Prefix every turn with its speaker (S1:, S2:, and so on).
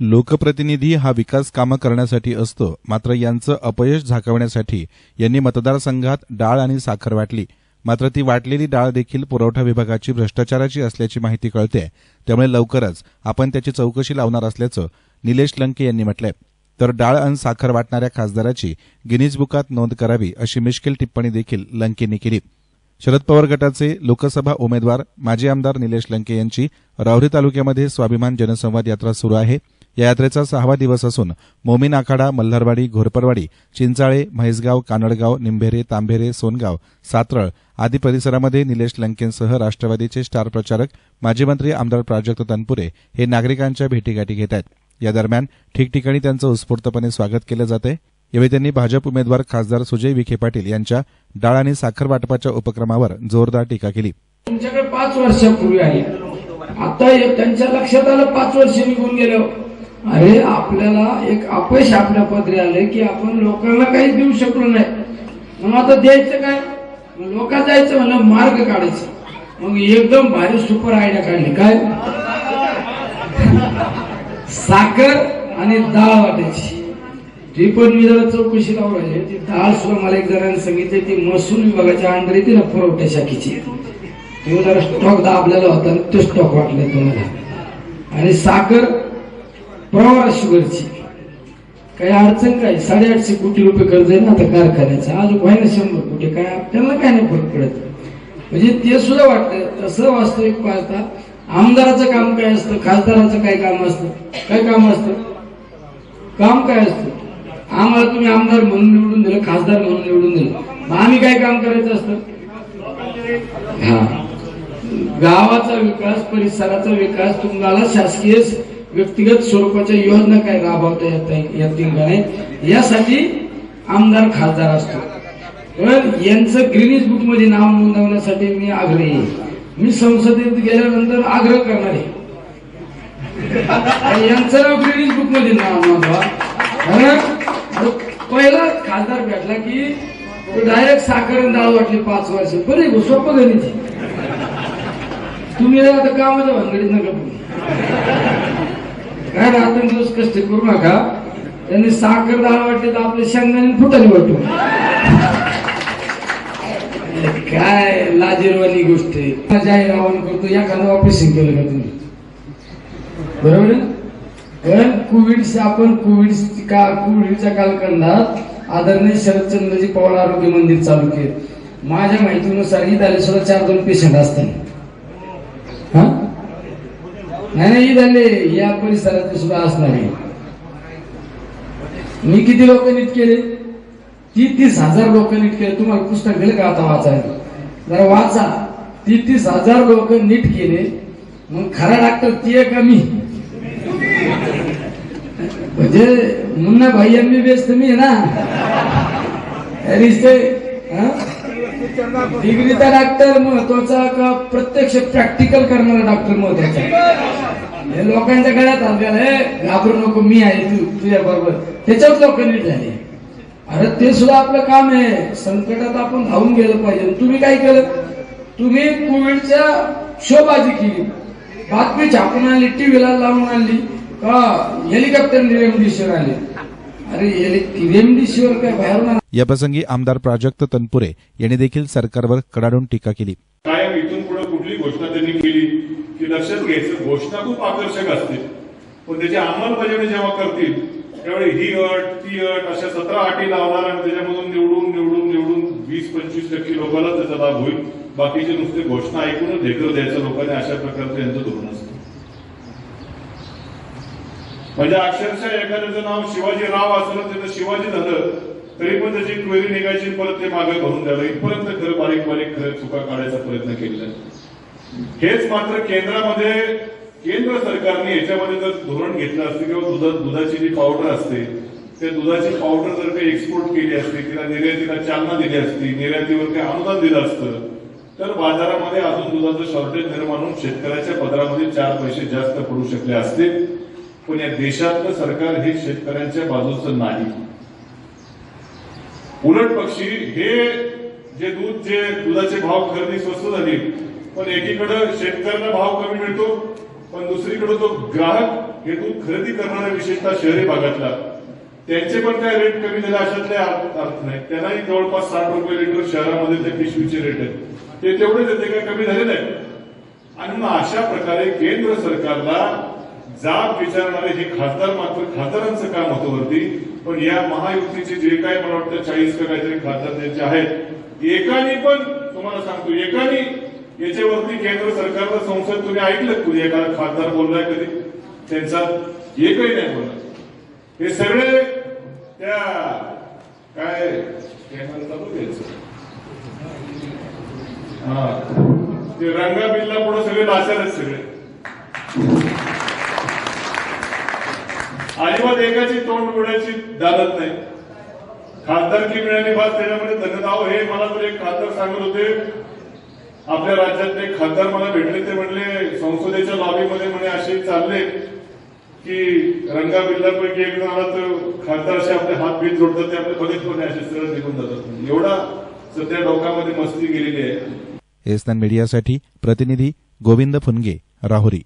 S1: लोकप्रतिनिधी हा विकास कामं करण्यासाठी असतो. मात्र यांचं अपयश झाकवण्यासाठी यांनी मतदारसंघात डाळ आणि साखर वाटली. मात्र ती वाटलेली डाळ देखील पुरवठा विभागाची भ्रष्टाचाराची असल्याची माहिती कळते. त्यामुळे लवकरच आपण त्याची चौकशी लावणार असल्याचं निलेश लंके यांनी म्हटलंय. तर डाळ आणि साखर वाटणाऱ्या खासदाराची गिनीज बुकात नोंद करावी अशी मिश्किल टिप्पणी देखील लंकेंनी केली. शरद पवार गटाचे लोकसभा उमेदवार माजी आमदार निलेश लंके यांची राहुरी तालुक्यामध्ये स्वाभिमान जनसंवाद यात्रा सुरू आहे. या यात्रेचा सहावा दिवस असून मोमीन आखाडा मल्हारवाडी घोरपरवाडी चिंचाळे म्हैसगाव कानडगाव निंभेरे तांभेरे सोनगाव सातरळ आदी परिसरामध्ये निलेश लंकेंसह राष्ट्रवादीचे स्टार प्रचारक माजी मंत्री आमदार प्राजक्त तनपुरे हे नागरिकांच्या भेटीगाठी घेत आहेत. या दरम्यान ठिकठिकाणी त्यांचं उत्स्फूर्तपणे स्वागत केलं जात आहे यावेळी त्यांनी भाजप उमेदवार खासदार सुजय विखे पाटील यांच्या डाळ आणि साखर वाटपाच्या उपक्रमावर जोरदार टीका केली.
S2: तुमच्याकडे पाच वर्षापूर्वी आहे. आता त्यांच्या लक्षात आलं पाच वर्ष निघून गेलं अरे आपल्याला एक अपयश आपल्या पदरी आले की आपण लोकांना काही देऊ शकलो नाही. मग आता द्यायचं काय? लोक जायचं म्हणलं मार्ग काढायचं. मग एकदम भारी सुपर आयडिया काढली. काय? साखर आणि डाळ वाटायची. ती पण मी जरा चौकशी लावली ती डाळ सुद्धा मला एक जणांनी सांगितली ती महसूल विभागाच्या अंडर येते ना पुरवठ्या शाखेची. तो जरा स्टॉक दाबलेला होता आणि तो स्टॉक वाटलाय तुम्हाला. आणि साखर प्रवाळ शुगरची काही अडचण काय? साडेआठशे कोटी रुपये कर्ज आहे ना आता कारखान्याचं. अजून व्हाय ना शंभर कोटी. काय? आपल्याला काय नाही फरक पडत. म्हणजे ते सुद्धा वाटतं. तसं वास्तविक पाहता आमदाराचं काम काय असतं? खासदाराचं काय काम असतं? काय काम असतं? काम काय असतं? आम्हाला तुम्ही आमदार म्हणून निवडून दिलं खासदार म्हणून निवडून दिलं. मग आम्ही काय काम करायचं असतं? हा. गावाचा विकास परिसराचा विकास तुम्हाला शासकीय व्यक्तिगत स्वरूपाच्या योजना काय राबवता येत येतील का नाही यासाठी आमदार खासदार असतो. पण यांचं ग्रीनिज बुकमध्ये नाव नोंदवण्यासाठी मी आग्रही मी संसदेत गेल्यानंतर आग्रह करणार आहे. यांचं नाव ग्रीनिज बुकमध्ये नाव नोंदवा. कारण पहिला खासदार भेटला की डायरेक्ट साखर आणि डाळ वाटली पाच वर्ष. बरे सोपं गणित आहे. तुम्ही आता कामाच्या भानगडीत नका काय काय रात्र दिवस कष्ट करू नका. त्यांनी साखर दहा वाटते तर आपले शेंगदाणे फुटाने वाटू. काय लाजीरवाणी गोष्ट आहे. जाहीर आवाहन करतो एखादं ऑपरेशन केलं का तुम्ही? बरोबर आहे? कारण कोविड आपण कोविड का कोविडच्या कालखंडात आदरणीय शरदचंद्रजी पवार आरोग्य मंदिर चालू केले. माझ्या माहितीनुसार ही दालेश्वर सुद्धा चार दोन पेशंट असतात हा? नाही नाही झाले या परिसरात सुद्धा असणार आहे? मी किती लोक नीट केले? तीस तीस हजार लोक नीट केले. तुम्हाला पुस्तक दिलं का आता वाचायला? जरा वाचा. तीस तीस हजार लोक नीट केले. मग खरा डॉक्टर ती आहे का मी? म्हणजे मुन्ना भाई एम बी मी तुम्ही ना. रिश्ते डिग्रीचा डॉक्टर महत्त्वाचा का प्रत्यक्ष प्रॅक्टिकल करणारा डॉक्टर महत्त्वाचा हे लोकांच्या गळ्यात आपल्याला हे घाबरू नको मी आहे तू तुझ्या बरोबर. त्याच्यात लोक नीट झाले. अरे ते सुद्धा आपलं काम आहे. संकटात आपण धावून गेलं पाहिजे. तुम्ही काय केलं? तुम्ही कोविडच्या शोबाजी केली. बातमी छापून आणली टीव्हीला लावून आणली. का हेलिकॉप्टर रेमडिशिवर आले
S1: याप्रसंगी आमदार प्राजक्त तनपुरे यांनी देखील सरकारवर कडाडून टीका केली.
S3: कायम इथून पुढे कुठली घोषणा त्यांनी केली की लक्षात घ्यायचं. घोषणा खूप आकर्षक असते. पण त्याची अंमलबजावणी जेव्हा करतील त्यावेळी ही अट ती अट अशा सतरा अटी लावणार आणि त्याच्यामधून निवडून निवडून निवडून वीस पंचवीस टक्के लोकांना त्याचा लाभ होईल. बाकीचे नुसते घोषणा ऐकूनच ढेकर द्यायचं लोकांनी. अशा प्रकारचं यांचं धोरण असतं. म्हणजे अक्षरशः एखाद्याचं नाव शिवाजी राव असलं त्याचं शिवाजी झालं तरी पण त्याची क्वेरी निघायची परत ते मागे भरून द्यावं इथपर्यंत खरं बारीक बारीक खरं चुका काढायचा प्रयत्न केलेला हेच मात्र केंद्रामध्ये केंद्र सरकारने याच्यामध्ये जर धोरण घेतलं असतं किंवा दुधात दुधाची जी पावडर असते त्या दुधाची पावडर जर काही एक्सपोर्ट केली असती तिला निर्यातीला चालना दिली असती निर्यातीवर काही अनुदान दिलं असतं तर बाजारामध्ये अजून दुधाचं शॉर्टेज निर्माण होऊन शेतकऱ्याच्या पदरामध्ये चार पैसे जास्त पडू शकले असते. पण या देशातलं सरकार हे शेतकऱ्यांच्या बाजूचं नाही. उलट पक्षी हे जे दूध जे दुधाचे भाव खरेदी स्वस्त झाली पण एकीकडं शेतकऱ्यांना भाव कमी मिळतो पण दुसरीकडे जो ग्राहक हे दूध खरेदी करणाऱ्या विशेषतः शहरी भागातला. त्यांचे पण काय रेट कमी झाले अशातले अर्थ नाही. त्यांनाही जवळपास साठ रुपये लिटर शहरामध्ये ते पिशवीचे रेट आहेत ते तेवढेच येते काय कमी झाले नाही. आणि मग अशा प्रकारे केंद्र सरकारला जाब विचारणारे हे खासदार मात्र खासदारांचं काम होतं वरती. पण या महायुतीचे जे काय मला वाटतं चाळीस का काहीतरी खासदार त्यांचे आहेत एकाने पण तुम्हाला सांगतो एकाने याच्यावरती केंद्र सरकारचं संसद तुम्ही ऐकलं कधी एखादा खासदार बोललाय कधी? त्यांचा एकही नाही बोलला. हे सगळे त्या काय चालू हा. ते रंगा बिल्ला पुढे सगळे नाचायलाच सगळे. अजिबात एकाची तोंड उघडायची दालत नाही. खासदारकी मिळाली बात त्याच्यामध्ये धन्यदाव हे मला तर एक खासदार सांगत होते. आपल्या राज्यातले ते खासदार मला भेटले ते म्हणले संसदेच्या लॉबीमध्ये म्हणे असे चालले की रंगा बिल्लापैकी एक जणाला तर खासदार असे आपले हात बीत जोडतात ते आपले बघितपणे असे सरळ निघून जातात. एवढा सध्या डोक्यामध्ये मस्ती गेलेली आहे.
S1: एसनान मीडियासाठी प्रतिनिधी गोविंद फुनगे राहुरी.